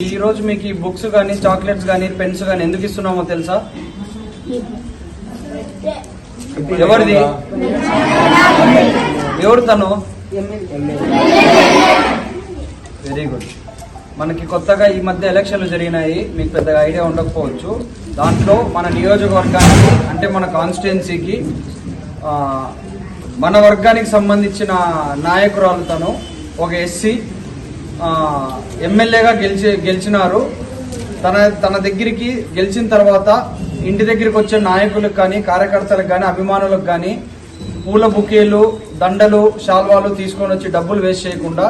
ఈ రోజు మీకు ఈ బుక్స్ కానీ చాక్లెట్స్ కానీ పెన్స్ కానీ ఎందుకు ఇస్తున్నామో తెలుసా? ఎవరిది? ఎవరు తను? వెరీ గుడ్ మనకి కొత్తగా ఈ మధ్య ఎలక్షన్లు జరిగినాయి. మీకు పెద్దగా ఐడియా ఉండకపోవచ్చు. దాంట్లో మన నియోజకవర్గానికి అంటే మన కాన్స్టిట్యున్సీకి మన వర్గానికి సంబంధించిన నాయకురాలు తను ఒక ఎస్సీ ఎమ్మెల్యేగా గెలిచి గెలిచినారు. తన తన దగ్గరికి గెలిచిన తర్వాత ఇంటి దగ్గరికి వచ్చే నాయకులకు కానీ కార్యకర్తలకు కానీ అభిమానులకు కానీ పూల బుకేలు దండలు శాల్వాలు తీసుకొని వచ్చి డబ్బులు వేస్ట్ చేయకుండా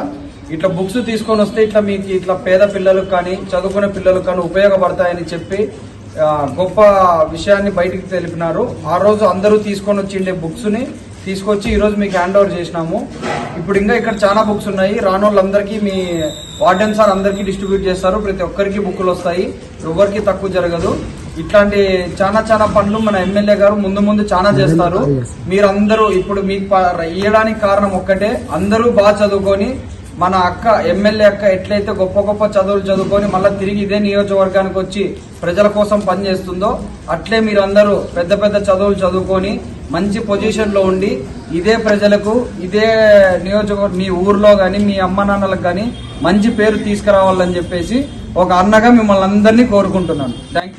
ఇట్లా బుక్స్ తీసుకొని వస్తే ఇట్లా మీకు ఇట్లా పేద పిల్లలకు కానీ చదువుకునే పిల్లలకు కానీ ఉపయోగపడతాయని చెప్పి గొప్ప విషయాన్ని బయటికి తెలిపినారు. ఆ రోజు అందరూ తీసుకొని వచ్చిండే బుక్స్ని తీసుకొచ్చి ఈరోజు మీకు హ్యాండ్ ఓవర్ చేసినాము. ఇప్పుడు ఇంకా ఇక్కడ చాలా బుక్స్ ఉన్నాయి. రానోళ్ళందరికీ మీ వార్డెన్ సార్ అందరికీ డిస్ట్రిబ్యూట్ చేస్తారు. ప్రతి ఒక్కరికి బుక్కులు వస్తాయి. ఎవరికి తక్కువ జరగదు. ఇట్లాంటి చాలా చాలా పనులు మన ఎమ్మెల్యే గారు ముందు ముందు చాలా చేస్తారు. మీరందరూ ఇప్పుడు మీకు ప- ఇయ్యడానికి కారణం ఒక్కటే. అందరూ బాగా చదువుకొని మన అక్క ఎమ్మెల్యే అక్క ఎట్లయితే గొప్ప గొప్ప చదువులు చదువుకొని మళ్ళీ తిరిగి ఇదే నియోజకవర్గానికి వచ్చి ప్రజల కోసం పనిచేస్తుందో అట్లే మీరందరూ పెద్ద పెద్ద చదువులు చదువుకొని మంచి పొజిషన్లో ఉండి ఇదే ప్రజలకు ఇదే నియోజకవర్గ మీ ఊర్లో కానీ మీ అమ్మ నాన్నలకు కానీ మంచి పేరు తీసుకురావాలని చెప్పేసి ఒక అన్నగా మిమ్మల్ని అందరినీ కోరుకుంటున్నాను. థ్యాంక్